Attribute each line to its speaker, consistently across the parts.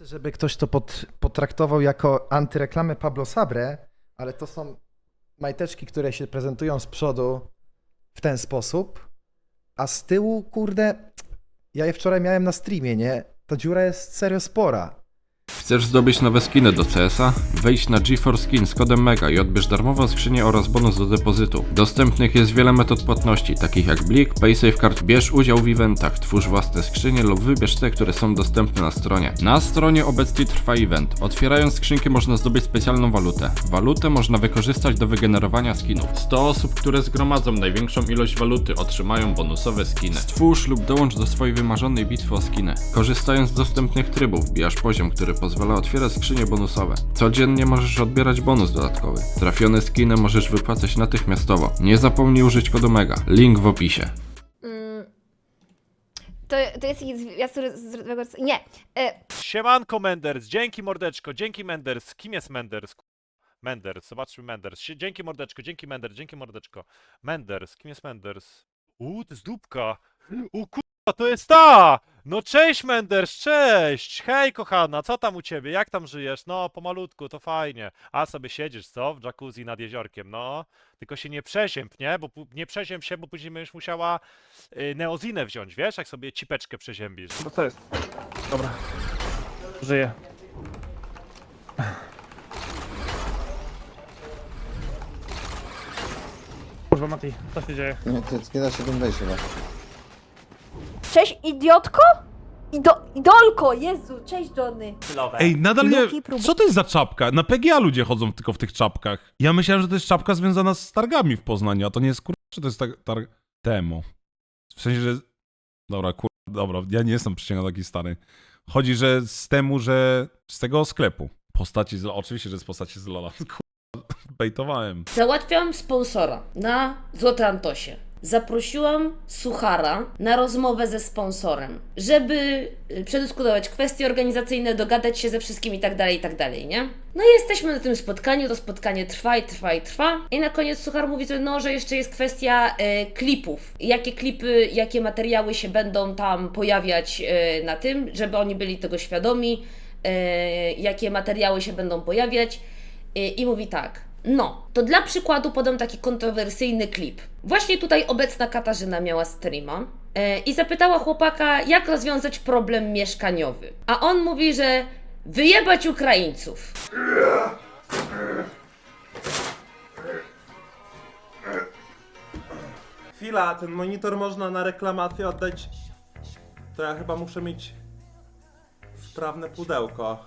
Speaker 1: chcę, żeby ktoś to pot, potraktował jako antyreklamę Pablo Sabre, ale to są majteczki, które się prezentują z przodu w ten sposób, a z tyłu, kurde, ja je wczoraj miałem na streamie, nie? Ta dziura jest serio spora.
Speaker 2: Chcesz zdobyć nowe skiny do CS-a? Wejdź na GeForce Skin z kodem MEGA i odbierz darmową skrzynię oraz bonus do depozytu. Dostępnych jest wiele metod płatności, takich jak Blik, PaySafeCard. Bierz udział w eventach, twórz własne skrzynie lub wybierz te, które są dostępne na stronie. Na stronie obecnie trwa event. Otwierając skrzynkę można zdobyć specjalną walutę. Walutę można wykorzystać do wygenerowania skinów. 100 osób, które zgromadzą największą ilość waluty otrzymają bonusowe skiny. Stwórz lub dołącz do swojej wymarzonej bitwy o skiny. Korzystając z dostępnych trybów, wbijasz poziom, który pozwala otwierać skrzynie bonusowe. Codziennie możesz odbierać bonus dodatkowy. Trafione skiny możesz wypłacać natychmiastowo. Nie zapomnij użyć kodu MEGA. Link w opisie.
Speaker 3: Mm. To, to jest jakiś zwiast z... Nie. E,
Speaker 4: Siemanko Menders, dzięki mordeczko, dzięki Menders. Kim jest Menders? Ku- Menders, zobaczmy Menders. Sie- Dzięki mordeczko, dzięki Menders, dzięki mordeczko. Menders, kim jest Menders? Uuu, to jest dupka. U kurwa, to jest ta! No cześć Menders, cześć! Hej kochana, co tam u ciebie? Jak tam żyjesz? No, pomalutku, to fajnie. A sobie siedzisz, co? W jacuzzi nad jeziorkiem, no. Tylko się nie przezięb, nie? Bo pu- nie przezięb się, bo później będziesz musiała y, neozinę wziąć, wiesz? Jak sobie cipeczkę przeziębisz.
Speaker 5: To co jest? Dobra. Żyję. Kurwa Mati, co się dzieje?
Speaker 6: Nie, to nie da się tym wejść chyba.
Speaker 3: Cześć, idiotko? Ido, idolko, Jezu, cześć Johnny.
Speaker 7: Ej, nadal nie.
Speaker 3: Luki próbu-
Speaker 7: Co to jest za czapka? Na PGA ludzie chodzą tylko w tych czapkach. Ja myślałem, że to jest czapka związana z targami w Poznaniu, a to nie jest kur... Czy to jest tak targ... Temo. W sensie, że. Dobra, kur... Dobra, ja nie jestem przysięgał taki stary. Chodzi, że z temu, że z tego sklepu. Postaci z... Oczywiście, że z postaci z Lola. Kur... Bejtowałem.
Speaker 8: Załatwiam sponsora na Złote Antosie. Zaprosiłam Suchara na rozmowę ze sponsorem, żeby y, przedyskutować kwestie organizacyjne, dogadać się ze wszystkim i tak dalej, i tak dalej, nie? No i jesteśmy na tym spotkaniu, to spotkanie trwa i trwa i trwa. I na koniec Suchar mówi, że no, że jeszcze jest kwestia e, klipów. Jakie klipy, jakie materiały się będą tam pojawiać e, na tym, żeby oni byli tego świadomi, jakie materiały się będą pojawiać. I mówi tak. No, to dla przykładu podam taki kontrowersyjny klip. Właśnie tutaj obecna Katarzyna miała streama e, i zapytała chłopaka, jak rozwiązać problem mieszkaniowy. A on mówi, że wyjebać Ukraińców.
Speaker 9: Chwila, ten monitor można na reklamację oddać. To ja chyba muszę mieć wprawne pudełko.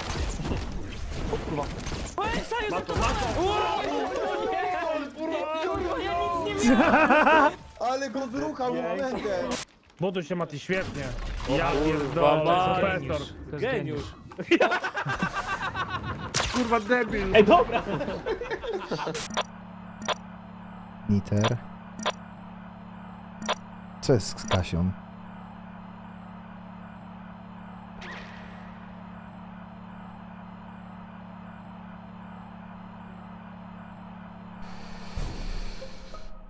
Speaker 6: Ale go zruchał momentem!
Speaker 5: Buduj się Mati, świetnie. Ja pierdolę, profesor. Geniusz. Kurwa debil. Ej, dobra.
Speaker 1: Niter. Co jest z Kasią?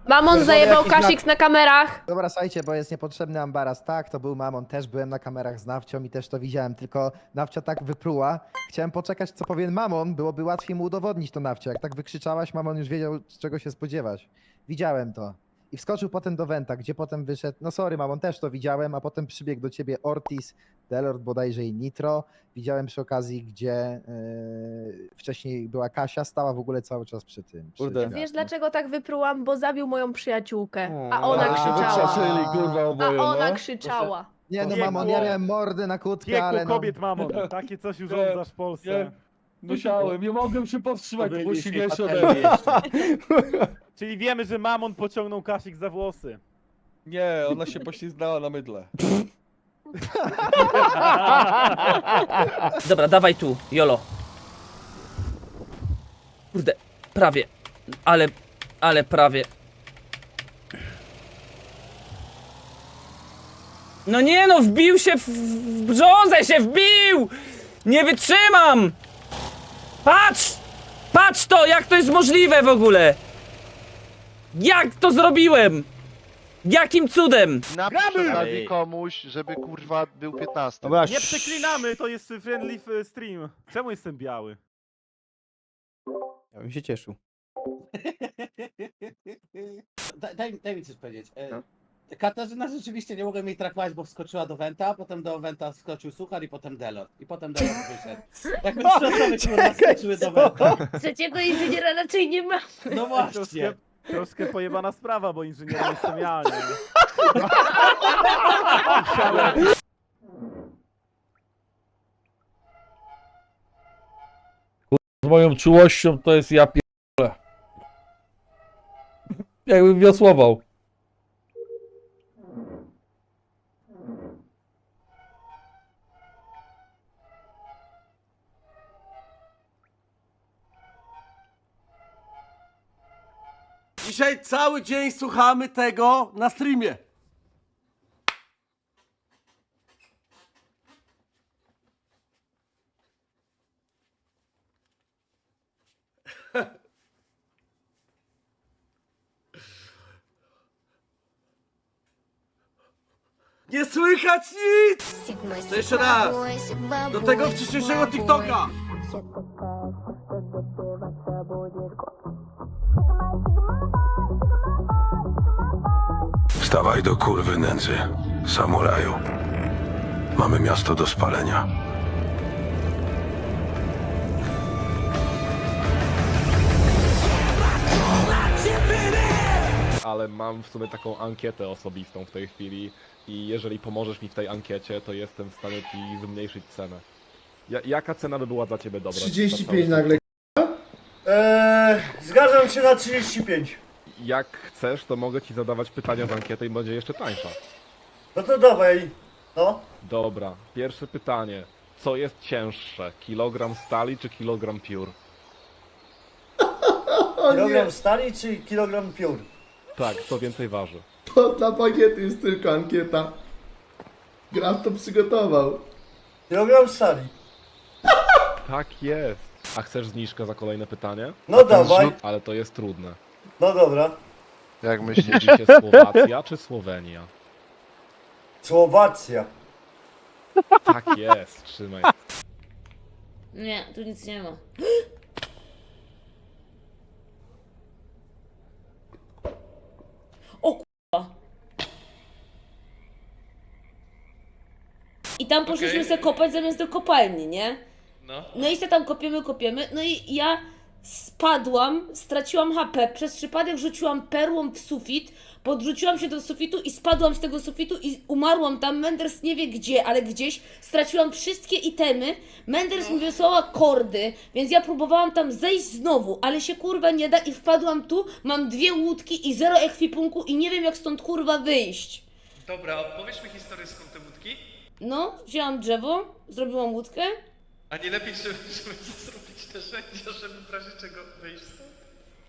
Speaker 3: Mamon zajebał Kasik na kamerach.
Speaker 1: Dobra, słuchajcie, bo jest niepotrzebny ambaras. Tak, to był Mamon, też byłem na kamerach z Nawcią i też to widziałem, tylko Nawcia tak wypruła. Chciałem poczekać, co powie Mamon, byłoby łatwiej mu udowodnić to Nawcia. Jak tak wykrzyczałaś, Mamon już wiedział, z czego się spodziewać. Widziałem to. I wskoczył potem do Wenta, gdzie potem wyszedł, no sorry Mamon, też to widziałem, a potem przybiegł do ciebie Ortiz, Delord bodajże i Nitro. Widziałem przy okazji, gdzie yy, wcześniej była Kasia, stała w ogóle cały czas przy tym. Przy
Speaker 6: Kurde.
Speaker 3: Wiesz dlaczego tak wyprułam? Bo zabił moją przyjaciółkę. A ona
Speaker 6: Ale się
Speaker 3: krzyczała.
Speaker 6: kurwa,
Speaker 3: A
Speaker 6: oboje,
Speaker 3: ona
Speaker 6: no.
Speaker 3: krzyczała.
Speaker 1: Nie no. Mamon, ja miałem mordy na kłódkę, ale no...
Speaker 5: kobiet, mamo. Takie coś urządzasz w Polsce.
Speaker 9: Musiałem, nie mogłem się powstrzymać, bo
Speaker 5: byli
Speaker 9: silniejszy
Speaker 5: patelnie
Speaker 9: ode mnie.
Speaker 5: Czyli wiemy, że Mamon pociągnął Kasik za włosy.
Speaker 9: Nie, ona się poślizgnęła na mydle.
Speaker 10: Dobra, dawaj tu, Jolo. Kurde, prawie. Ale, ale prawie. No nie no, wbił się w, w brzązę się wbił! Nie wytrzymam! Patrz! Patrz to, jak to jest możliwe w ogóle! Jak to zrobiłem? Jakim cudem?
Speaker 11: Napisz komuś, żeby kurwa był 15.
Speaker 4: Nie przeklinamy, to jest friendly f- stream. Czemu jestem biały?
Speaker 11: Ja bym się cieszył.
Speaker 10: Daj, daj mi coś powiedzieć. Katarzyna rzeczywiście nie mogła mi traktować, bo wskoczyła do Wenta, potem do Wenta wskoczył Suchar i potem Delor. I potem Delor wyszedł. Jakby trzy osoby kurwa wskoczyły do Wenta.
Speaker 8: Trzeciego inżyniera raczej nie ma.
Speaker 10: No właśnie.
Speaker 4: Troszkę, pojebana sprawa, bo inżynierem jestem ja, nie?
Speaker 5: Z moją czułością to jest ja pierdolę. Jakbym wiosłował.
Speaker 10: Dzisiaj cały dzień słuchamy tego na streamie. Nie słychać nic! To jeszcze raz! Do tego wcześniejszego TikToka!
Speaker 5: Wstawaj do kurwy nędzy, samuraju. Mamy miasto do spalenia.
Speaker 7: Ale mam w sumie taką ankietę osobistą w tej chwili i jeżeli pomożesz mi w tej ankiecie, to jestem w stanie ci zmniejszyć cenę. Ja, jaka cena by była dla ciebie dobra?
Speaker 11: 35 nagle.
Speaker 10: Eee, zgadzam się na 35.
Speaker 7: Jak chcesz, to mogę ci zadawać pytania z ankiety i będzie jeszcze tańsza.
Speaker 10: No to dawaj. No.
Speaker 7: Dobra, pierwsze pytanie. Co jest cięższe? Kilogram stali czy kilogram piór?
Speaker 10: Kilogram stali czy kilogram piór?
Speaker 7: Tak, co więcej waży?
Speaker 11: To dla pakiety jest tylko ankieta. Graf to przygotował.
Speaker 10: Kilogram stali.
Speaker 7: Tak jest. A chcesz zniżkę za kolejne pytanie?
Speaker 10: No dawaj.
Speaker 7: Ale to jest trudne.
Speaker 10: No dobra.
Speaker 11: Jak
Speaker 7: Myślicie Słowacja czy Słowenia?
Speaker 10: Słowacja.
Speaker 7: Tak jest, trzymaj.
Speaker 8: Nie, tu nic nie ma. O kurwa. I tam poszliśmy sobie kopać zamiast do kopalni, nie?
Speaker 10: No.
Speaker 8: No i se tam kopiemy, kopiemy. No i ja spadłam, straciłam HP, przez przypadek rzuciłam perłą w sufit, podrzuciłam się do sufitu i spadłam z tego sufitu i umarłam tam. Menders nie wie gdzie, ale gdzieś. Straciłam wszystkie itemy. Menders mi wysłała kordy, więc ja próbowałam tam zejść znowu, ale się kurwa nie da i wpadłam tu. Mam dwie łódki i zero ekwipunku i nie wiem jak stąd kurwa wyjść.
Speaker 10: Dobra, opowiesz mi historię skąd te łódki?
Speaker 8: No, wzięłam drzewo, zrobiłam łódkę.
Speaker 10: A nie lepiej, żeby, żeby zrobić narzędzia, żeby w razie czego wyjść stąd?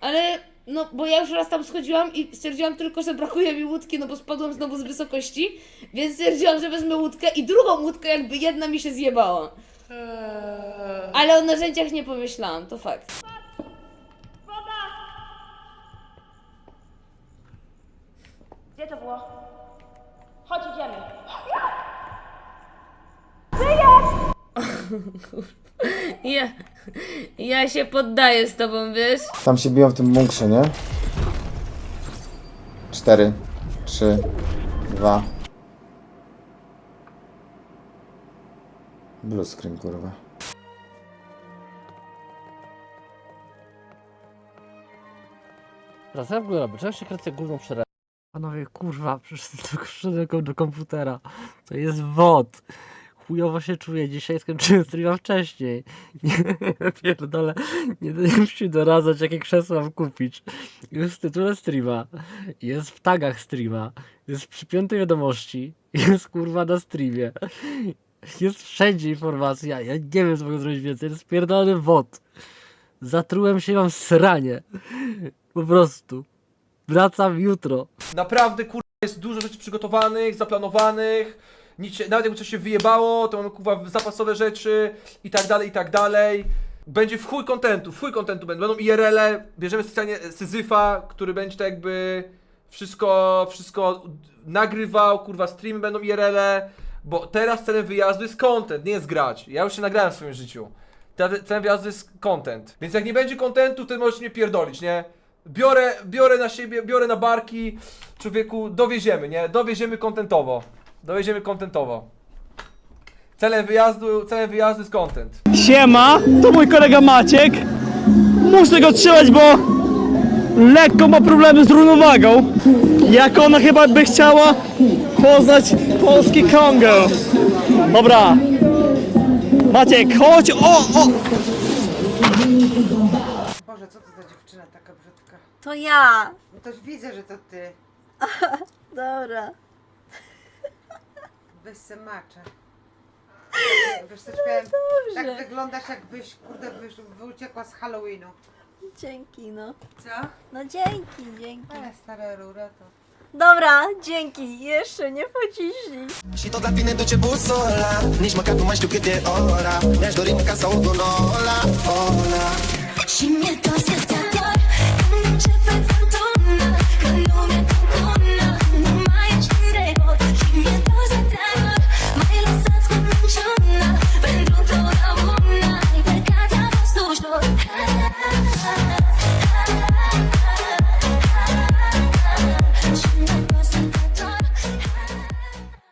Speaker 8: Ale, no, bo ja już raz tam schodziłam i stwierdziłam tylko, że brakuje mi łódki, no bo spadłam znowu z wysokości, więc stwierdziłam, że wezmę łódkę i drugą łódkę, jakby jedna mi się zjebała. Ale o narzędziach nie pomyślałam, to fakt.
Speaker 12: Gdzie to było? Chodź, idziemy.
Speaker 8: Ja, ja się poddaję z tobą, wiesz?
Speaker 11: Tam się biją w tym bunkrze, nie? 4, 3, 2. Blue screen, kurwa.
Speaker 10: Wracam w ogóle robię, czemu się kręcę główną przerwę?
Speaker 5: Panowie, kurwa, przyszedłem do komputera. To jest WOD. Chujowo się czuję dzisiaj, skończyłem streama wcześniej. Nie pierdolę, nie się doradzać, jakie krzesła mam kupić. Jest w tytule streama, jest w tagach streama, jest w przypiętej wiadomości, jest kurwa na streamie. Jest wszędzie informacja, ja nie wiem co mogę zrobić więcej, jest pierdolony wod. Zatrułem się, mam sranie. Po prostu. Wracam jutro.
Speaker 13: Naprawdę, kurwa, jest dużo rzeczy przygotowanych, zaplanowanych. Nic się, nawet jakby coś się wyjebało, to mamy kurwa zapasowe rzeczy i tak dalej, i tak dalej. Będzie w chuj kontentu, w chuj kontentu będą. Będą IRL-e, bierzemy specjalnie Syzyfa, który będzie tak jakby wszystko, wszystko nagrywał, kurwa, streamy będą IRL-e, bo teraz celem wyjazdu jest content, nie jest grać. Ja już się nagrałem w swoim życiu. Celem wyjazdu jest content. Więc jak nie będzie contentu, to możesz mnie pierdolić, nie? Biorę, biorę na siebie, biorę na barki, człowieku, dowieziemy, nie? Dowieziemy kontentowo. Dowieziemy kontentowo. Celem wyjazdu, celem wyjazdu jest content.
Speaker 5: Siema, to mój kolega Maciek. Muszę go trzymać, bo lekko ma problemy z równowagą. Jak ona chyba by chciała poznać polski Kongo. Dobra. Maciek, chodź, o, o!
Speaker 14: Boże, co to za dziewczyna taka brzydka?
Speaker 3: To ja.
Speaker 14: No to widzę, że to ty.
Speaker 3: Dobra.
Speaker 14: Weź se maczę. Wiesz co, śpiałem, tak wyglądasz jakbyś, kurde, wysz, uciekła z Halloweenu.
Speaker 3: Dzięki, no.
Speaker 14: Co?
Speaker 3: No dzięki, dzięki.
Speaker 14: Ale stara rura to...
Speaker 3: Dobra, dzięki. Jeszcze nie pociśnij.
Speaker 15: Și tot la tine duce busola Nici măcar nu mai știu cât e ora Mi-aș dori măcar să aud un ola, ola
Speaker 3: Și mie to se